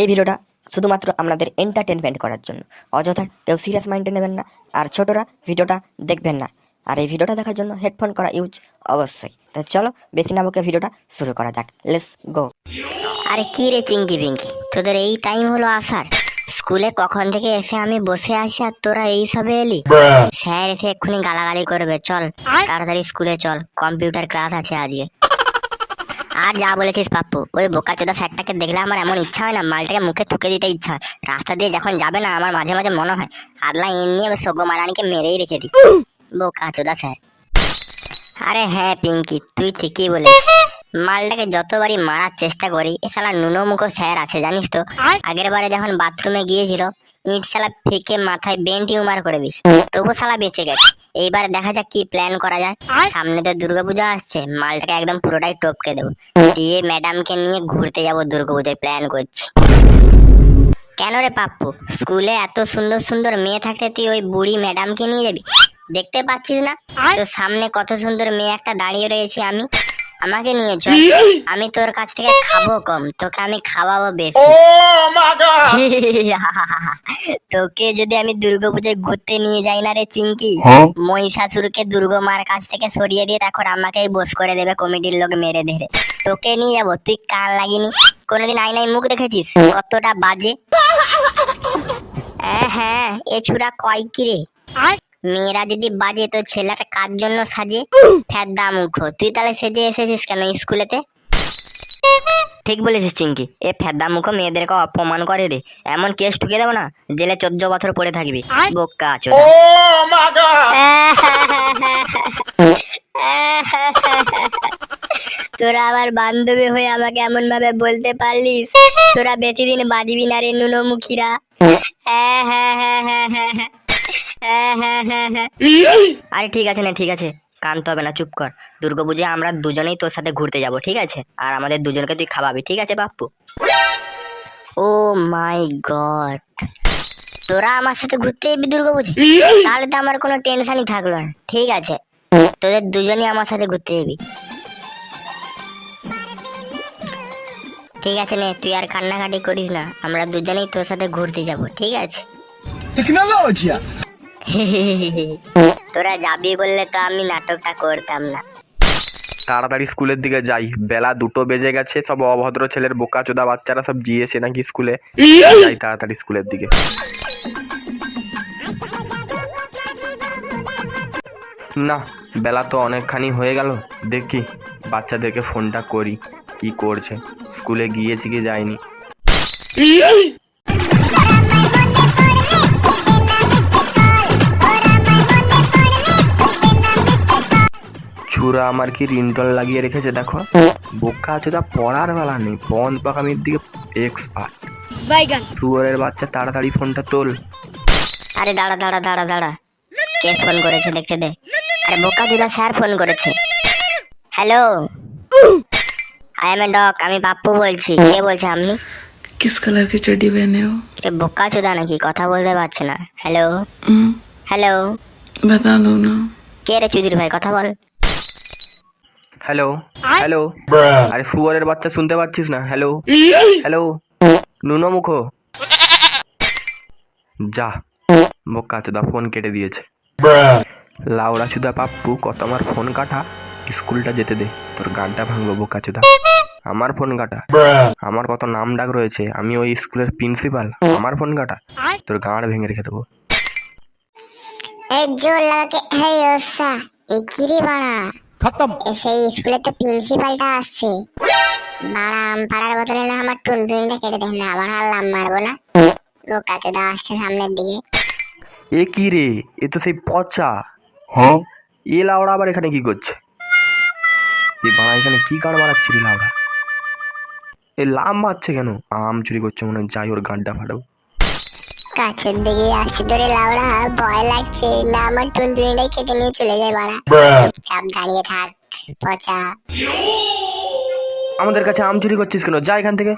এই ভিডিওটা শুধুমাত্র আপনাদের এন্টারটেনমেন্ট করার জন্য। অযথা কেউ সিরিয়াস মাইন্ডে নেবেন না আর ছোটরা ভিডিওটা দেখবেন না। আর এই ভিডিওটা দেখার জন্য হেডফোন করা ইউজ অবশ্যই। তো চলো বেশি না বকে ভিডিওটা শুরু করা যাক। লেটস গো আরে কি রে চিঙ্কি পিঙ্কি তোদের এই টাইম হলো আসার। স্কুলে কখন থেকে এসে আমি বসে আছি আর তোরা এই সবে এলি? স্যার এসে এক্ষুনি গালাগালি করবে চল। তাড়াতাড়ি স্কুলে চল কম্পিউটার ক্লাস আছে আজকে। আর যা বলেছিস পাপ্পু, ওই বোকাচোদা স্যারটাকে দেখলে আমার এমন ইচ্ছা হয় না, মালটাকে মুখে থুকে দিতে ইচ্ছা হয়। রাস্তা দিয়ে যখন যাবে না, আমার মাঝে মাঝে মনে হয়, আদলা ইন নিয়ে সগো মারানিকে মেরেই রেখে দিই। বোকাচোদা স্যার। আরে হ্যাঁ পিঙ্কি, তুই ঠিকই বলেছিস। মালটাকে যতবারই মারার চেষ্টা করি, এ শালা নুনো মুখো স্যার আছে, জানিস তো? আগের বারে যখন বাথরুমে গিয়েছিল, ইট শালা ফেকে মাথায় বেন টিউমার করে দিস তবু শালা বেঁচে গেছে। এইবার দেখা যাক কি প্ল্যান করা যায়। সামনে তো দুর্গাপূজা আসছে মালটাকে একদম পুরোটাই টপকে দেবো। দিয়ে ম্যাডামকে নিয়ে ঘুরতে যাব দুর্গাপূজায় প্ল্যান করছি। কেন রে পাপ্পু? স্কুলে এত সুন্দর সুন্দর মেয়ে থাকতে তুই ওই বুড়ি ম্যাডামকে নিয়ে যাবি? দেখতে পাচ্ছিস না? তো সামনে কত সুন্দর মেয়ে একটা দাঁড়িয়ে রয়েছি আমি। আমাকে নিয়ে চল। আমি তোর কাছ থেকে খাব কম। তোকে আমি খাওয়াবো বেশি। তোকে যদি আমি দুর্গাপূজায় ঘুরতে নিয়ে যাই না রে চিঙ্কি মহিষাসুরকে দুর্গমার কাছ থেকে সরিয়ে দিয়ে তারপর আমাকেই বস করে দেবে কমিটির লোক মেরে ধরে। তোকে নিয়ে যাব। তুই কান লাগিনি? কোনোদিন আয়নায় মুখ দেখেছিস? কতটা বাজে। হ্যাঁ হ্যাঁ এ ছুরা কয় কি রে? মেয়েরা যদি বাজে তো ছেলেটা কার জন্য সাজে? ফেদ্দা মুখ। তুই তাহলে সেজে এসেছিস কেন স্কুলেতে? ঠিক বলেছিস চিঙ্কি এ ফেদ্দা মুখ মেয়েদেরকে অপমান করে রে। এমন কেস ঠুকে দেবো না জেলে চোদ্দ বছর পড়ে থাকবি। বোকা আছো। তোরা আমার বান্ধবী হয়ে আমাকে এমন ভাবে বলতে পারলিস? তোরা বেশি দিন বাজবি না রে নুনোমুখীরা। হ্যাঁ হ্যাঁ হ্যাঁ হ্যাঁ হ্যাঁ। হ্যাঁ হ্যাঁ হ্যাঁ হ্যাঁ। আরে ঠিক আছে না ঠিক আছে। কানতে হবে না চুপ কর। দুর্গাপূজায় আমরা দুজনেই তোর সাথে ঘুরতে যাব ঠিক আছে? আর আমাদের দুজনকে তুই খাওয়াবি ঠিক আছে বাপ্পু? ও মাই গড। তোরা আমার সাথে ঘুরতে যাবি দুর্গাপুজো তাহলে তো আমার কোনো টেনশনই থাকল না ঠিক আছে? তোদের দুজনই আমার সাথে ঘুরতে যাবি। ঠিক আছে নে তুই আর কান্নাকাটি করিস না আমরা দুজনেই তোর সাথে ঘুরতে যাব ঠিক আছে? Tecnologia! তোরা যাবি বললে তো আমি নাটকটা করতাম না। তাড়াতাড়ি স্কুলের দিকে যাই। বেলা দুটো বেজে গেছে, সব অভদ্র ছেলের বোকা চোদা বাচ্চারা সব গিয়েছে নাকি স্কুলে? যাই তাড়াতাড়ি স্কুলের দিকে। না, বেলা তো অনেকখানি হয়ে গেল। দেখি, বাচ্চাদেরকে ফোনটা করি, কি করছে? স্কুলে গিয়েছি কি যায়নি ছুরা আমার কি রিনটল লাগিয়ে রেখেছে দেখো। বোকা চোদা পড়ার বেলা নেই বন পাকামির দিকে এক্সপার্ট শুয়ারের বাচ্চা তাড়াতাড়ি ফোনটা তোল। আরে দাঁড়া দাঁড়া দাঁড়া দাঁড়া। কে ফোন করেছে দেখতে দে। আরে বোকা দিলা স্যার ফোন করেছে। Hello. I am a doc আমি বাপ্পু বলছি। কে বলছে আপনি? কিস কালার কি চডি বেনে হো? কে বোকা চোদা নাকি কথা বলতে পারছে না। হ্যালো। হ্যালো। বাতা দাও না। কে রে চুদির ভাই কথা বল। হ্যালো হ্যালো আরে শুয়োরের বাচ্চা শুনতে পাচ্ছিস না? হ্যালো হ্যালো নুনো মুখো যা। বোকা চোদা ফোন কেটে দিয়েছে। লাউড়া চুদা পাপ্পু কত আমার ফোন কাটা? স্কুলটা যেতে দে। তোর গানটা ভাঙবো বোকা চোদা। আমার ফোন কাটা। আমার কত নাম ডাক রয়েছে? আমি ওই স্কুলের প্রিন্সিপাল আমার ফোন কাটা। তোর গাঁড় ভেঙে রেখে দেবো। এই জোর লাগাকে এই ওসা এই কিরি বাড়া খতম। সেই স্কুলে তো প্রিন্সিপালটা আসছে। বারাম পাড়ার বদলে না আমার টুনটুনিটা কেটে দেন না আবার হাল্লাম মারবো না। বোকা দা আসছে সামনের দিকে। এ কি রে? এ তো সেই পচা। হ্যাঁ? এ লাউড়া আবার এখানে কি করছে? এ বাড়া এখানে কি গান মারাচ্ছে রে লাউড়া? এ লাম মারছে কেন? আম চুরি করছে মনে হয়। যাই ওর গানটা ফাটাও। কাছের দিকে আসছে ধরে লাউড়া ভয় লাগছে। না আমার টুনটুনিটাই কেটে নিয়ে চলে যায় বাড়া। চুপচাপ দাঁড়িয়ে থাক পচা। আমাদের কাছে আম চুরি করছিস কেন? যা এখান থেকে।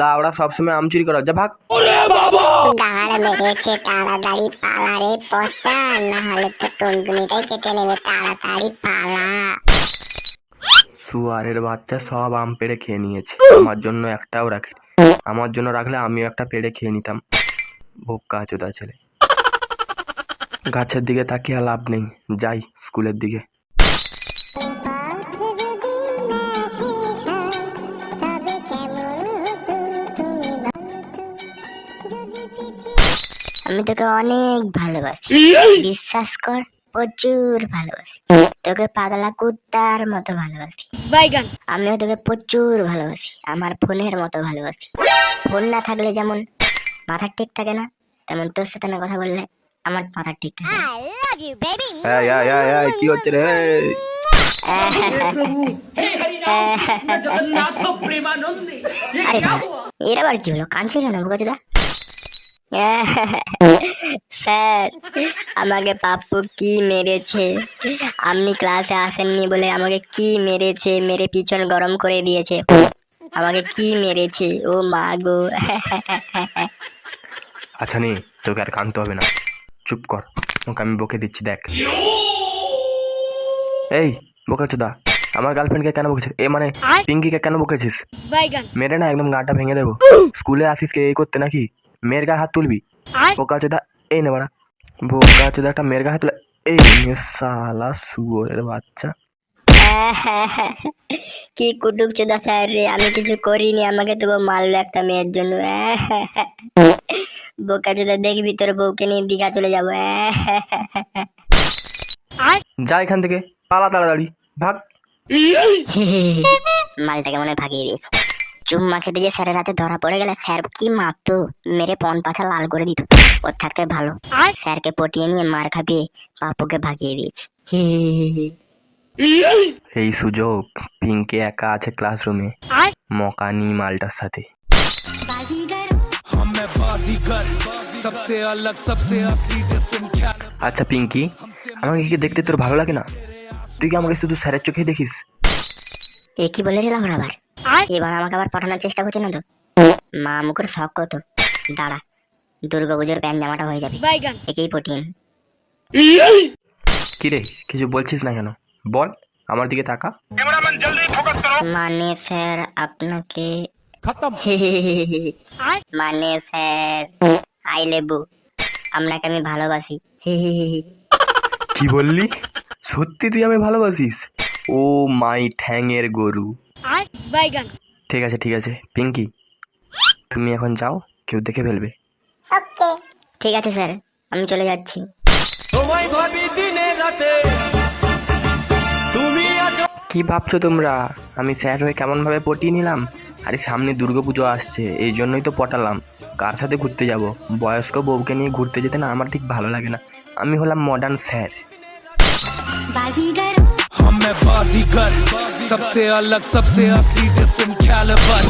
লাউড়া সবসময় আম চুরি করা যা ভাগ। গাড় মেরেছে তাড়াতাড়ি পালা রে পচা। না হলে তো টুনটুনিটাই কেটে নেবে তাড়াতাড়ি পালা। সুয়ারের বাচ্চা সব আম পেড়ে খেয়ে নিয়েছে। আমার জন্য একটাও রাখে আমার জন্য রাখলে আমিও একটা পেড়ে খেয়ে নিতাম। বোকা চোদা ছেলে। গাছের দিকে তাকিয়ে আর লাভ নেই। যাই স্কুলের দিকে। আমি তোকে অনেক ভালোবাসি। বিশ্বাস কর প্রচুর ভালোবাসি। তোকে পাগলা কুত্তার মতো ভালোবাসি। বাইগান। আমিও তোকে প্রচুর ভালোবাসি। আমার ফোনের মতো ভালোবাসি। ফোন না থাকলে যেমন মাথা ঠিক থাকে না তেমন তোর সাথে না কথা বললে আমার মাথা ঠিক থাকে কি হচ্ছে রে? এর আবার কি হলো? কাঁদছে কেন বুকাচুদা? স্যার আমাকে পাপ্পু কি মেরেছে? আপনি ক্লাসে আসেননি বলে আমাকে কি মেরেছে? মেরে পিছন গরম করে দিয়েছে। আমাকে কি মেরেছে? ও মা গো। আচ্ছা নে তোকে আর কানতে হবে না। চুপ কর ওকে আমি বকে দিচ্ছি দেখ। এই বোকা চোদা আমার গার্লফ্রেন্ডকে কেন বকেছিস? এ মানে পিঙ্কিকে কেন বকেছিস? মেরে না একদম গাটা ভেঙে দেবো। স্কুলে আসিস কে এই করতে নাকি? মেয়ের গায়ে হাত তুলবি? বোকা চোদা এই নে বাড়া। বোকা চোদা একটা মেয়ের গায়ে হাত তুলে। এই সালা শুয়োরের বাচ্চা। কি কুটুক চোদা স্যার রে আমি কিছু করিনি আমাকে তবু মারলো একটা মেয়ের জন্য। বোকা চোদা দেখবি তোর বউকে নিয়ে দীঘা চলে যাব। যা এখান থেকে পালা তাড়াতাড়ি ভাগ। মালটাকে মনে হয় ভাগিয়ে দিয়েছে। চুম্মা খেতে যে স্যারের হাতে ধরা পড়ে গেলে স্যার কি মারতো? মেরে পন পাছা লাল করে দিত। ওর থাকতে ভালো। স্যারকে পটিয়ে নিয়ে মার খাপিয়ে পাপুকে ভাগিয়ে দিয়েছে। এই সুযোগ পিঙ্কি একা আছে ক্লাসরুমে মকানি মালটার সাথে। আচ্ছা পিঙ্কি আমাকে কি দেখতে তোর ভালো লাগে না? তুই কি আমাকে শুধু স্যারের চোখে দেখিস? এ কি বলে দিলাম আবার? এবার আমাকে আবার পাঠানোর চেষ্টা করছে না তো? মা মুখের শখ কত? দাঁড়া দুর্গা পুজোর প্যান্ট জামাটা হয়ে যাবে। একেই পটিয়ে নি। কি রে কিছু বলছিস না কেন? বল আমার দিকে থাকা মানে স্যার আপনাকে মানে স্যার আই লেবু আপনাকে আমি ভালোবাসি। কি বললি? সত্যি তুই আমি ভালোবাসিস? ও মাই ঠ্যাংয়ের গরু। ঠিক আছে ঠিক আছে। পিঙ্কি তুমি এখন যাও কেউ দেখে ফেলবে। ঠিক আছে স্যার। আমি চলে যাচ্ছি। তোমায় ভাবি দিনে রাতে। কি ভাবছো তোমরা আমি স্যার হয়ে কেমন ভাবে পটিয়ে নিলাম আরে সামনে দুর্গাপুজো আসছে এই জন্যই তো পটালাম কার সাথে ঘুরতে যাব বয়স্ক বউকে নিয়ে ঘুরতে যেতে না আমার ঠিক ভালো লাগে না আমি হলাম মডার্ন স্যার हम मैं बाजीगर सबसे अलग सबसे असली डिफरेंट कैलिबर